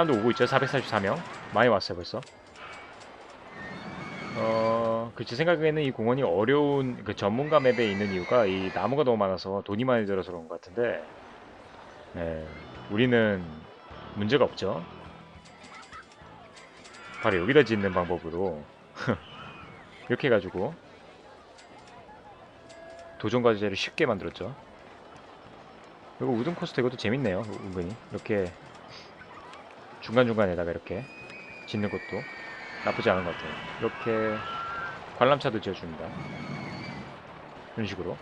사람도 오고 있죠. 444명. 많이 왔어요, 벌써. 어, 그 제 생각에는 이 공원이 어려운 그 전문가 맵에 있는 이유가 이 나무가 너무 많아서 돈이 많이 들어서 그런 것 같은데, 예, 우리는 문제가 없죠. 바로 여기다 짓는 방법으로 이렇게 해가지고 도전 과제를 쉽게 만들었죠. 이거 우등 코스터 이것도 재밌네요. 은근히 이렇게 중간중간에다가 이렇게 짓는 것도 나쁘지 않은 것 같아요. 이렇게 관람차도 지어줍니다. 이런 식으로.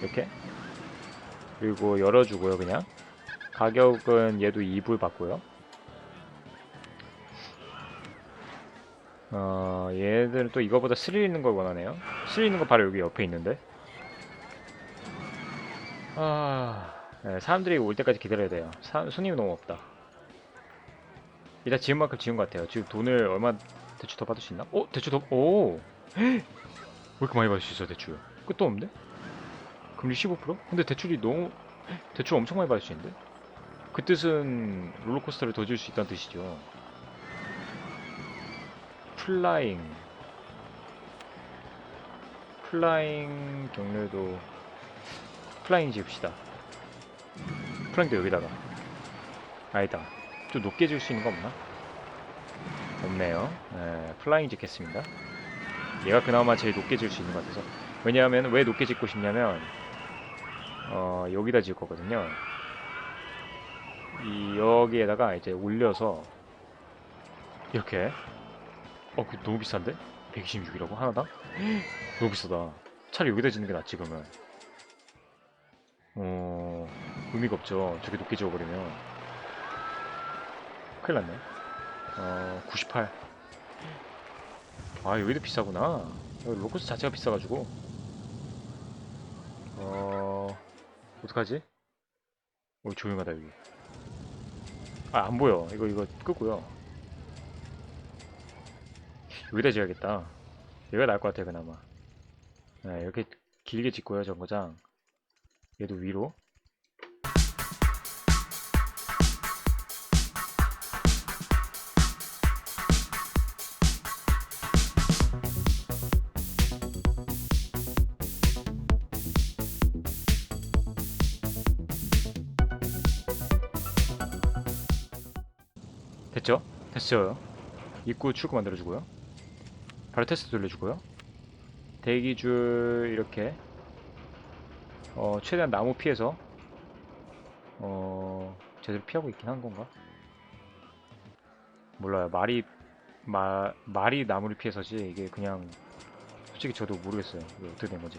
이렇게. 그리고 열어주고요 그냥. 가격은 얘도 2불 받고요. 어 얘들은 또 이거보다 스릴 있는 걸 원하네요. 스릴 있는 거 바로 여기 옆에 있는데. 아 네, 사람들이 올 때까지 기다려야 돼요 사, 손님이 너무 없다 일단 지은 만큼 지은 것 같아요 지금 돈을 얼마 대출 더 받을 수 있나? 어? 대출 더.. 오! 왜 이렇게 많이 받을 수 있어 대출 끝도 없는데? 금리 15%? 근데 대출이 너무 대출 엄청 많이 받을 수 있는데? 그 뜻은 롤러코스터를 더줄수 있다는 뜻이죠. 플라잉 플라잉 경로도 플라잉 지읍시다. 플라잉도 여기다가 아니다. 좀 높게 줄 수 있는 거 없나? 없네요. 네, 플라잉 짓겠습니다. 얘가 그나마 제일 높게 질 수 있는 것 같아서 왜냐하면 왜 높게 짓고 싶냐면 어, 여기다 지을 거거든요. 이 여기에다가 이제 올려서 이렇게 어, 그 너무 비싼데? 126이라고 하나당? 너무 비싸다. 차라리 여기다 짓는 게 낫지 그러면. 어, 의미가 없죠. 저게 높게 지어버리면. 큰일 났네. 어, 98. 아, 여기도 비싸구나. 여기 로코스 자체가 비싸가지고. 어, 어떡하지? 오, 조용하다, 여기. 아, 안 보여. 이거, 이거 끄고요. 여기다 지어야겠다. 여기가 나을 것 같아요, 그나마. 네, 이렇게 길게 짓고요, 정거장. 얘도 위로. 됐어요. 입구 출구 만들어주고요. 바로 테스트 돌려주고요. 대기줄 이렇게 어, 최대한 나무 피해서 어, 제대로 피하고 있긴 한 건가? 몰라요. 말이 마, 말이 나무를 피해서지 이게 그냥 솔직히 저도 모르겠어요. 이게 어떻게 된 거지?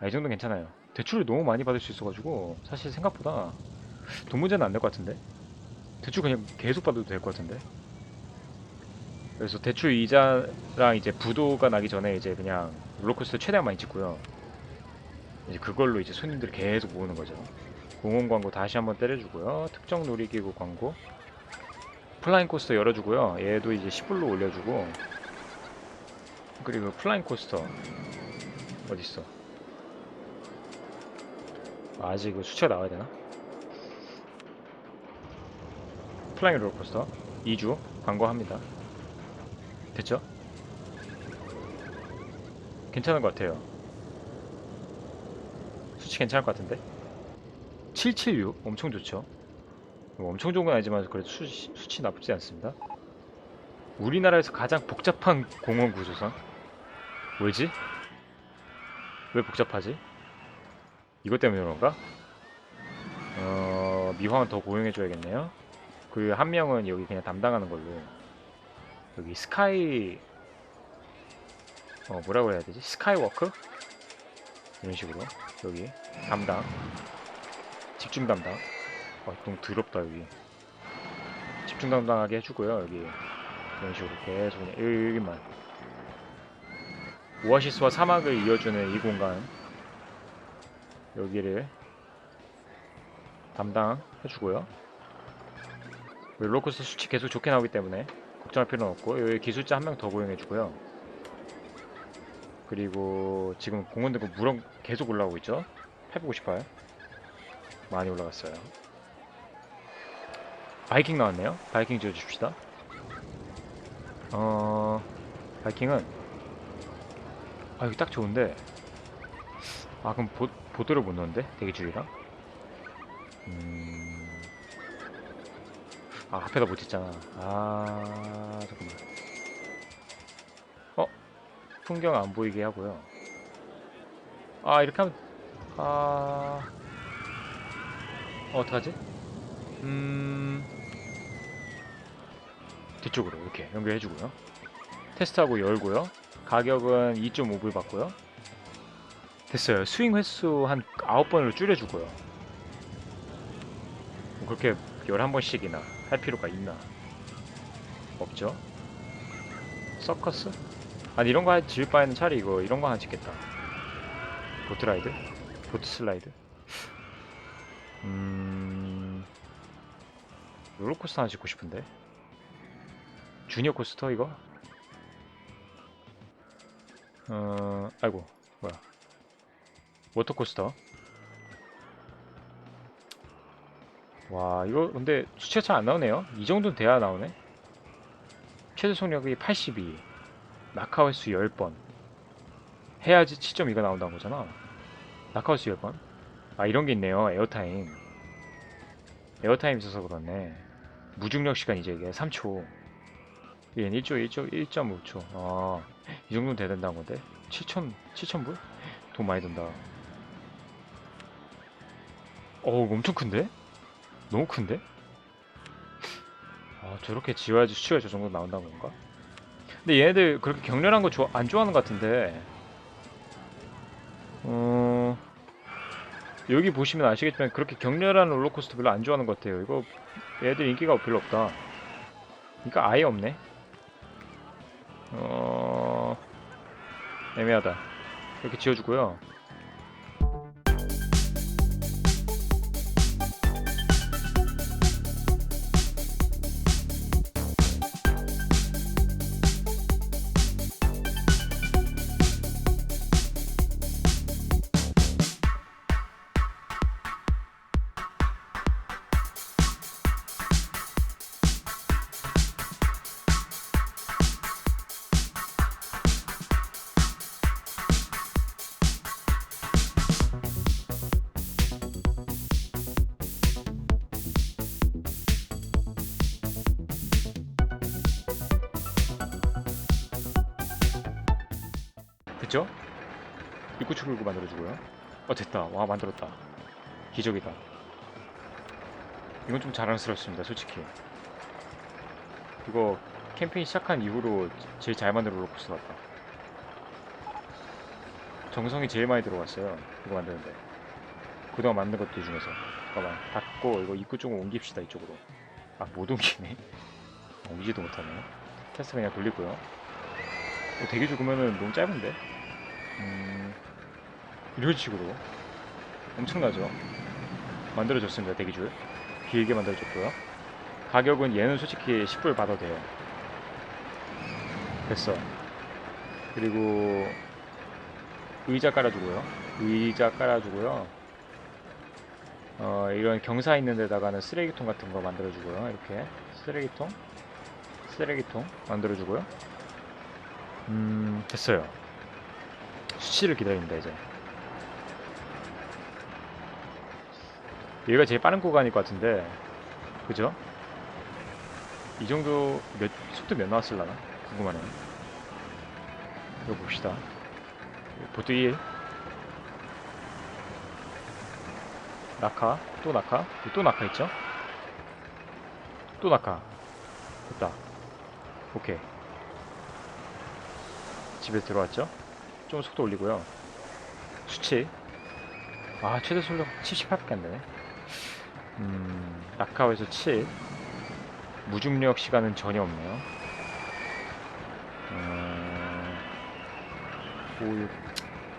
아, 이 정도는 괜찮아요. 대출을 너무 많이 받을 수 있어가지고 사실 생각보다 돈 문제는 안 될 것 같은데 대출 그냥 계속 받아도 될 것 같은데? 그래서 대출 이자랑 이제 부도가 나기 전에 이제 그냥 롤러코스터 최대한 많이 찍고요. 이제 그걸로 이제 손님들이 계속 모으는 거죠. 공원 광고 다시 한번 때려주고요. 특정 놀이기구 광고. 플라잉 코스터 열어주고요. 얘도 이제 10불로 올려주고. 그리고 플라잉 코스터. 어딨어? 아직 그 수치가 나와야 되나? 플라잉 롤러코스터 2주 광고합니다. 됐죠? 괜찮은 것 같아요. 수치 괜찮을 것 같은데? 776 엄청 좋죠. 뭐 엄청 좋은 건 아니지만 그래도 수, 수치 나쁘지 않습니다. 우리나라에서 가장 복잡한 공원 구조상 왜지? 왜 복잡하지? 이것 때문에 그런가? 어, 미화는 더 고용해줘야겠네요. 그 한 명은 여기 그냥 담당하는 걸로. 여기 스카이 어 뭐라고 해야 되지? 스카이워크? 이런 식으로. 여기 담당. 집중 담당. 아 너무 더럽다 여기. 집중 담당하게 해주고요 여기. 이런 식으로 계속 그냥 여기, 여기만. 오아시스와 사막을 이어주는 이 공간. 여기를 담당해주고요 롤러코스터 수치 계속 좋게 나오기 때문에 걱정할 필요는 없고 여기 기술자 한 명 더 고용해주고요. 그리고 지금 공원 등급 무럭 계속 올라오고 있죠? 858 많이 올라갔어요. 바이킹 나왔네요. 바이킹 지어줍시다. 어, 바이킹은 아 여기 딱 좋은데. 아 그럼 보, 보드를 못 넣는데? 대기줄이랑? 음... 아 앞에다 못 있잖아. 아 잠깐만. 어? 풍경 안 보이게 하고요. 아 이렇게 하면 아. 어, 어떡하지? 음. 뒤쪽으로 이렇게 연결해주고요. 테스트하고 열고요. 가격은 2.5불 받고요. 됐어요. 스윙 횟수 한 9번으로 줄여주고요. 뭐 그렇게 11번씩이나 할 필요가 있나 없죠 서커스? 아니 이런 거 지을 바에는 차라리 이거 이런 거 하나 짓겠다 보트라이드? 보트 슬라이드? 음... 롤러코스터 하나 짓고 싶은데 주니어 코스터 이거? 어... 아이고 뭐야 워터코스터 와 이거 근데 잘안 나오네요. 이 정도는 돼야 나오네. 최대 속력이 82 낙하 횟수 10번. 해야지 7.2가 나온다는 거잖아. 낙하 횟수 10번. 아 이런 게 있네요. 에어타임. 에어타임 있어서 그렇네. 무중력 시간 이제 이게 3초. 얘는 1조 1조 1.5초. 아 이 정도는 돼야 된다는 건데? 7천 7천불? 돈 많이 든다. 어우 엄청 큰데? 너무 큰데? 아 저렇게 지어야지 수치가 저 정도 나온다는 건가? 근데 얘네들 그렇게 격렬한 거 안 좋아하는 것 같은데. 어... 여기 보시면 아시겠지만 그렇게 격렬한 롤러코스터 별로 안 좋아하는 것 같아요. 이거 얘들 인기가 별로 없다. 그러니까 아예 없네. 어... 애매하다. 이렇게 지어주고요 입구 출구 만들어주고요. 어 됐다. 와 만들었다. 기적이다. 이건 좀 자랑스럽습니다. 솔직히. 이거 캠페인 시작한 이후로 제일 잘 만든 롤러코스터 같다. 정성이 제일 많이 들어갔어요. 이거 만드는데. 그동안 만든 것들 중에서. 잠깐만. 닫고 이거 입구 쪽으로 옮깁시다. 이쪽으로. 아 못 옮기네. 옮기지도 못하네. 테스트 그냥 돌리고요. 어, 되게 죽으면은 너무 짧은데? 음, 이런 식으로 엄청나죠? 만들어줬습니다 대기줄. 길게 만들어줬고요. 가격은 얘는 솔직히 10불 받아도 돼요. 됐어. 그리고 의자 깔아주고요. 의자 깔아주고요. 어, 이런 경사 있는 데다가는 쓰레기통 같은 거 만들어주고요 이렇게. 쓰레기통? 쓰레기통 만들어주고요. 음 됐어요. 수치를 기다립니다 이제 여기가 제일 빠른 구간일 것 같은데 그죠? 이 정도 몇 속도 몇 나왔을라나 궁금하네요 이거 봅시다 보트 1 낙하 또 낙하 또 낙하 있죠? 또 낙하 됐다 오케이 집에 들어왔죠? 좀 속도 올리고요. 수치. 아, 최대 속력 78밖에 안 되네. 음, 낙하에서 7. 무중력 시간은 전혀 없네요. 음, 56,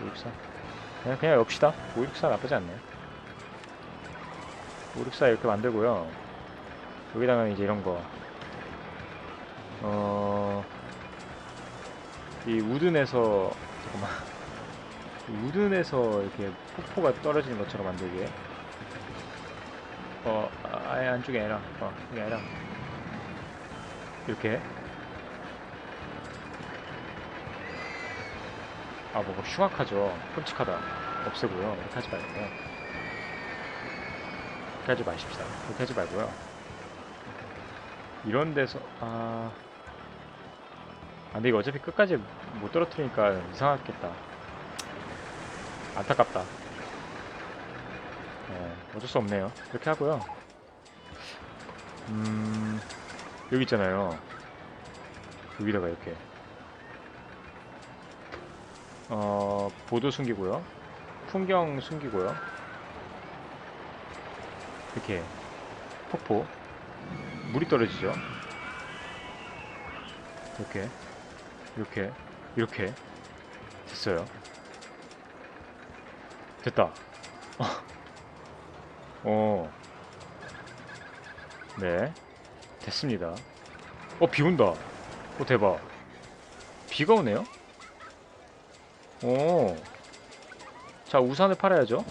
564. 그냥, 그냥 엽시다. 564 나쁘지 않네. 564 이렇게 만들고요. 여기다가 이제 이런 거. 어, 이 우든에서 잠깐만 우든에서 이렇게 폭포가 떨어지는 것처럼 만들게 어 아, 안쪽에 아니라 어 이게 아니라 이렇게. 아 뭔가 흉악하죠. 끔찍하다. 없애고요. 이렇게 하지 말고요. 이렇게 하지 마십시다. 이렇게 하지 말고요. 이런 데서 아. 아, 근데 이거 어차피 끝까지 못 떨어뜨리니까 이상하겠다. 안타깝다. 네, 어쩔 수 없네요. 이렇게 하고요. 음, 여기 있잖아요. 여기다가 이렇게. 어, 보도 숨기고요. 풍경 숨기고요. 이렇게. 폭포. 물이 떨어지죠. 이렇게. 이렇게 이렇게 됐어요 됐다 어. 네 됐습니다 어 비 온다 어 대박 비가 오네요 오 자 우산을 팔아야죠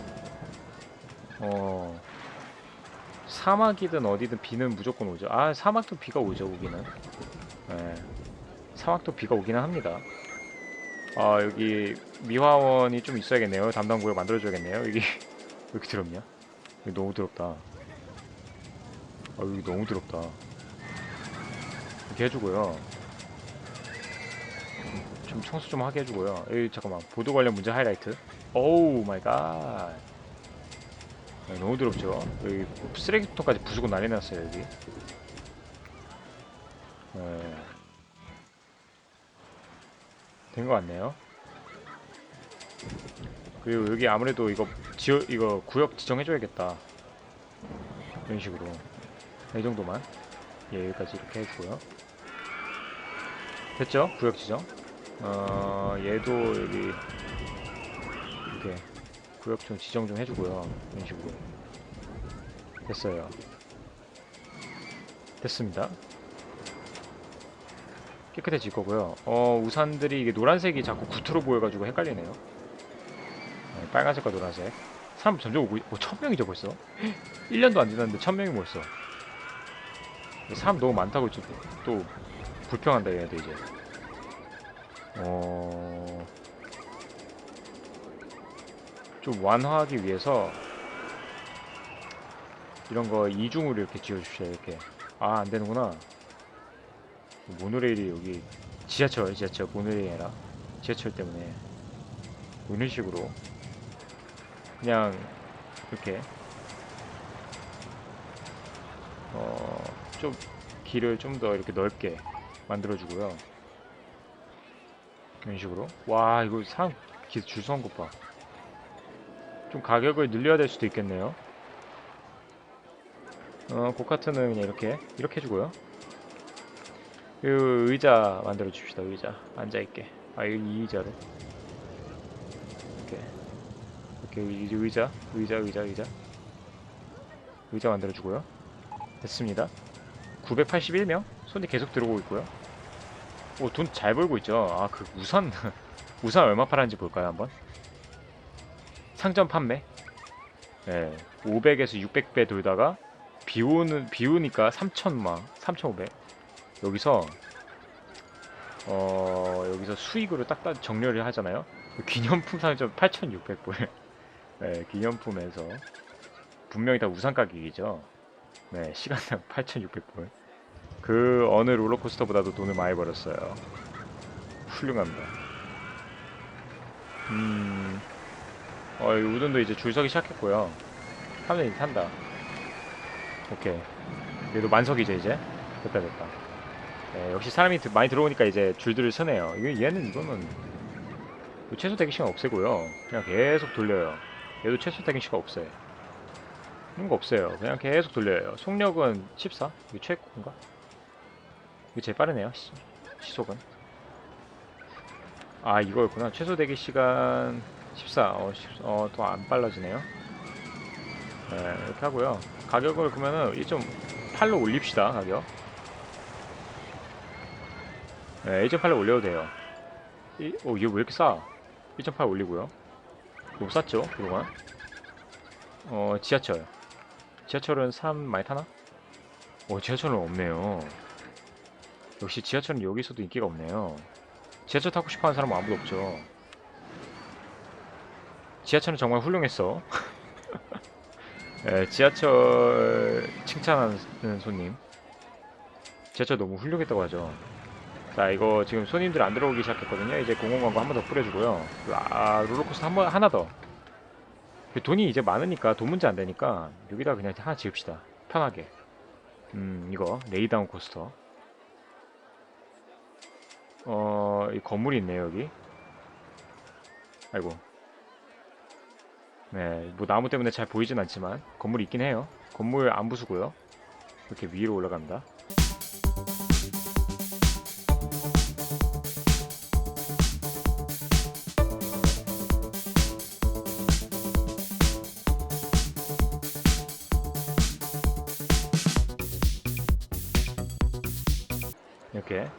어 사막이든 어디든 비는 무조건 오죠 아 사막도 비가 오죠 거기는 네. 사막도 비가 오기는 합니다. 아 여기 미화원이 좀 있어야겠네요. 담당 구역 만들어줘야겠네요. 여기 왜 이렇게 더럽냐? 여기 너무 더럽다. 아 여기 너무 더럽다. 이렇게 해주고요. 좀 청소 좀 하게 해주고요. 여기 잠깐만 보도 관련 문제 하이라이트. 오우 마이 갓. 여기 너무 더럽죠? 여기 쓰레기통까지 부수고 난리 났어요 여기. 네. 된것 같네요. 그리고 여기 아무래도 이거 지어 이거 구역 지정해줘야겠다. 이런 식으로 이 정도만 예 여기까지 이렇게 해주고요. 됐죠? 구역 지정. 어 얘도 여기 이렇게 구역 좀 지정 좀 해주고요. 이런 식으로 됐어요. 됐습니다. 깨끗해질 거고요. 어, 우산들이 이게 노란색이 자꾸 구트로 보여가지고 헷갈리네요. 네, 빨간색과 노란색. 사람 점점 오고, 있- 어, 천 명이죠 벌써? 1년도 안 지났는데 천 명이 벌써. 사람 너무 많다고 이제 또 불평한다 얘네들 이제. 어, 좀 완화하기 위해서 이런 거 이중으로 이렇게 지어주셔야 이렇게. 아, 안 되는구나. 모노레일이 여기 지하철 지하철 모노레일이 아니라 지하철 때문에 뭐 이런 식으로 그냥 이렇게 어 좀 길을 좀 더 이렇게 넓게 만들어주고요. 이런 식으로. 와 이거 사람 길줄 서는 것봐 좀 가격을 늘려야 될 수도 있겠네요. 어 고카트는 그냥 이렇게 이렇게 해주고요. 그 의자 만들어 줍시다 의자. 앉아 있게. 아 이 의자로 이렇게 의- 의자 의자 의자 의자. 의자 만들어 주고요. 됐습니다. 981명 손이 계속 들어오고 있고요. 오 돈 잘 벌고 있죠. 아 그 우산 우산 얼마 팔았는지 볼까요 한번? 상점 판매. 네 500에서 600배 돌다가 비 오는 비 오니까 3천만 3,500 여기서 어 여기서 수익으로 딱 딱 정렬을 하잖아요. 그 기념품 상점 8,600불. 네, 기념품에서 분명히 다 우산 가격이죠. 네, 시간당 8,600불. 그 어느 롤러코스터보다도 돈을 많이 벌었어요. 훌륭합니다. 음, 어, 이 우둔도 이제 줄 서기 시작했고요. 사람들이 탄다. 오케이. 얘도 만석이죠, 이제. 됐다, 됐다. 네, 역시 사람이 드- 많이 들어오니까 이제 줄들을 서네요. 얘는 이거는 이 최소 대기 시간 없애고요. 그냥 계속 돌려요. 얘도 최소 시간 없애. 이런 거 없어요. 그냥 계속 돌려요. 속력은 14? 이게 최고인가? 이게 제일 빠르네요. 시, 시속은. 아 이거였구나. 최소 대기 시간 14. 어, 어, 더안 빨라지네요. 네, 이렇게 하고요. 가격을 그러면은 1.8로 올립시다. 가격. 네, 1.8로 올려도 돼요. 이, 어, 이거 왜 이렇게 싸? 1.8 올리고요. 너무 쌌죠, 그동안? 어, 지하철. 지하철은 사람 많이 타나? 어, 지하철은 없네요. 역시 지하철은 여기서도 인기가 없네요. 지하철 타고 싶어 하는 사람은 아무도 없죠. 지하철은 정말 훌륭했어. 예, 지하철 칭찬하는 손님. 지하철 너무 훌륭했다고 하죠. 자, 이거 지금 손님들 안 들어오기 시작했거든요. 이제 공공 광고 한 번 더 뿌려주고요. 아, 롤러코스터 한 번, 하나 더. 돈이 이제 많으니까 돈 문제 안 되니까 여기다 그냥 하나 지읍시다. 편하게. 음, 이거 레이다운 코스터. 어, 이 건물이 있네요, 여기. 아이고. 네, 뭐 나무 때문에 잘 보이진 않지만 건물이 있긴 해요. 건물 안 부수고요. 이렇게 위로 올라갑니다.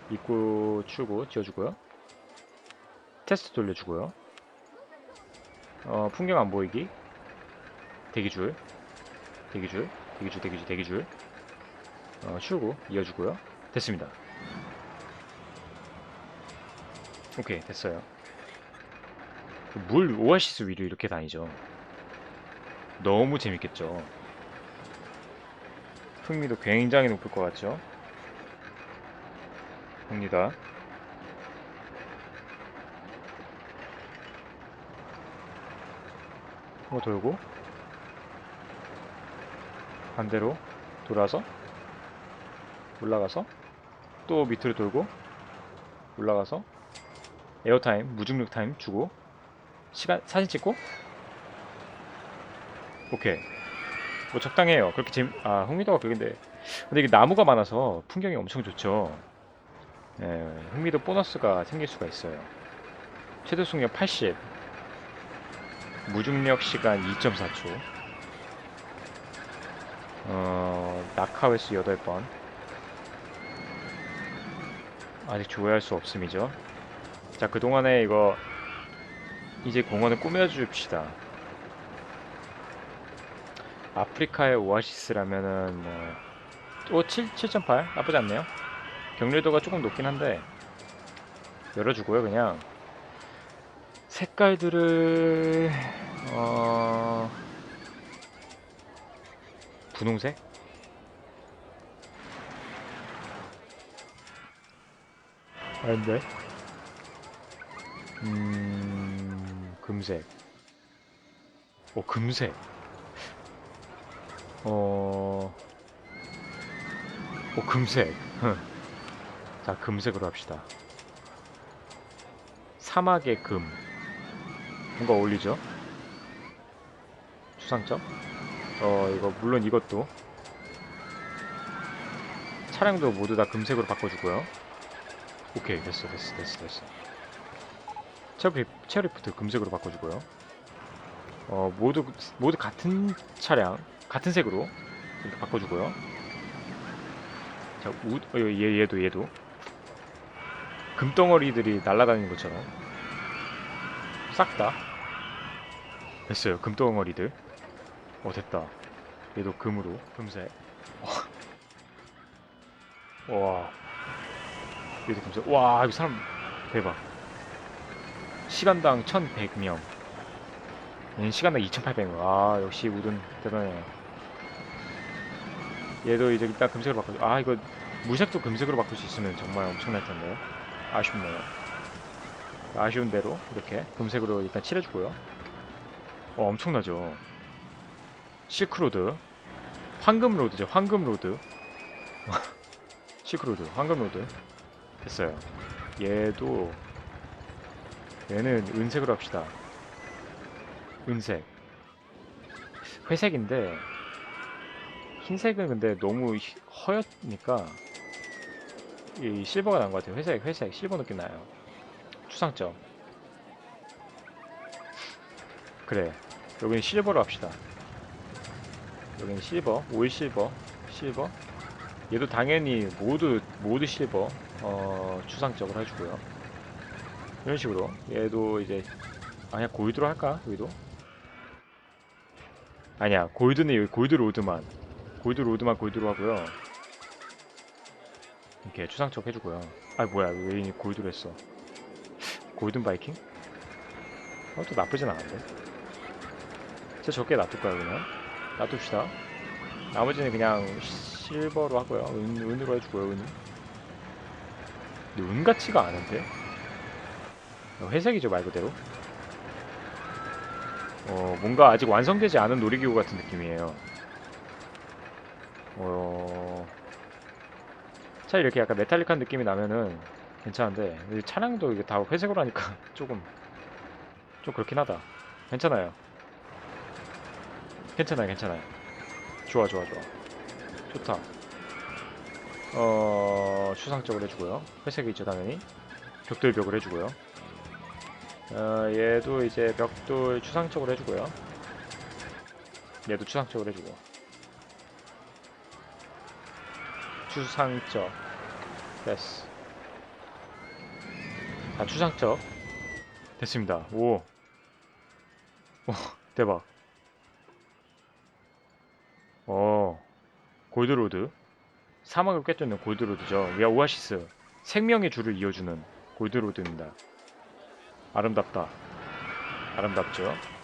입구 출구 지어주고요. 테스트 돌려주고요. 어, 풍경 안 보이기. 대기줄. 대기줄. 대기줄, 대기줄, 대기줄. 어, 출구 이어주고요. 됐습니다. 오케이, 됐어요. 그물 오아시스 위로 이렇게 다니죠. 너무 재밌겠죠. 흥미도 굉장히 높을 것 같죠. 봅니다. 한번 돌고 반대로 돌아서 올라가서 또 밑으로 돌고 올라가서 에어타임 무중력 타임 주고 시간 사진 찍고? 오케이. 뭐 적당해요. 그렇게 재미 아 흥미도가 벽인데 근데 이게 나무가 많아서 풍경이 엄청 좋죠. 예, 흥미도 보너스가 생길 수가 있어요. 최대 속력 80 무중력 시간 2.4초 어, 낙하 횟수 8번. 아직 조회할 수 없음이죠. 자 그동안에 이거 이제 공원을 꾸며줍시다. 아프리카의 오아시스라면은 뭐, 또 7, 7.8 나쁘지 않네요 경률도가 조금 높긴 한데 열어주고요 그냥. 색깔들을 어 분홍색? 아닌데? 음 금색. 오 금색. 어 오, 금색. 자, 금색으로 합시다. 사막의 금. 뭔가 어울리죠? 추상점? 어, 이거, 물론 이것도. 차량도 모두 다 금색으로 바꿔주고요. 오케이, 됐어, 됐어, 됐어, 됐어. 체어리, 체어리프트 금색으로 바꿔주고요. 어, 모두, 모두 같은 차량, 같은 색으로 이렇게 바꿔주고요. 자, 우, 어, 얘, 얘도, 얘도. 금덩어리들이 날아다니는 것처럼. 싹 다. 됐어요. 금덩어리들. 어, 됐다. 얘도 금으로, 금색. 와. 얘도 금색. 와, 이 사람, 대박. 시간당 1100명. 얘는 시간당 2800명. 아, 역시 우든 대단해요. 얘도 이제 일단 금색으로 바꿔줘. 아 이거 무색도 금색으로 바꿀 수 있으면 정말 엄청날 텐데 아쉽네요. 아쉬운 대로 이렇게 금색으로 일단 칠해주고요. 어 엄청나죠. 실크로드, 황금로드죠. 황금로드. 실크로드, 황금로드 됐어요. 얘도 얘는 은색으로 합시다. 은색. 회색인데 흰색은 근데 너무 희- 허였니까 이 실버가 난 것 같아요. 회색, 회색, 실버 느낌 나요. 추상점. 그래. 여기는 실버로 합시다. 여기는 실버, 올 실버, 실버. 얘도 당연히 모두 모두 실버 어, 추상적으로 해주고요. 이런 식으로 얘도 이제 아니야 고유도로 할까? 여기도 아니야 골드는 여기 골드 로드만 골드 로드만 골드로 하고요 이렇게 추상적 해주고요 아 뭐야 왜이 골드로 했어 골든 바이킹? 그것도 나쁘진 않은데 진짜 적게 놔둘까요 그냥? 놔둡시다 나머지는 그냥 실버로 하고요 은, 은으로 해주고요 은 근데 은 같지가 않은데? 회색이죠 말 그대로 어, 뭔가 아직 완성되지 않은 놀이기구 같은 느낌이에요. 어, 차 이렇게 약간 메탈릭한 느낌이 나면은 괜찮은데 이 차량도 이게 다 회색으로 하니까 조금 좀 그렇긴 하다. 괜찮아요. 괜찮아요, 괜찮아요. 좋아, 좋아, 좋아. 좋다. 어, 추상적으로 해주고요. 회색이 있죠, 당연히. 벽돌 벽을 해주고요. 어, 얘도 이제 벽돌 추상적으로 해주고요. 얘도 추상적으로 해주고. 추상적. 됐어. 자, 추상적. 됐습니다. 오. 오, 대박. 어, 골드로드. 사막을 꿰뚫는 골드로드죠. 야, 오아시스. 생명의 줄을 이어주는 골드로드입니다. 아름답다. 아름답죠?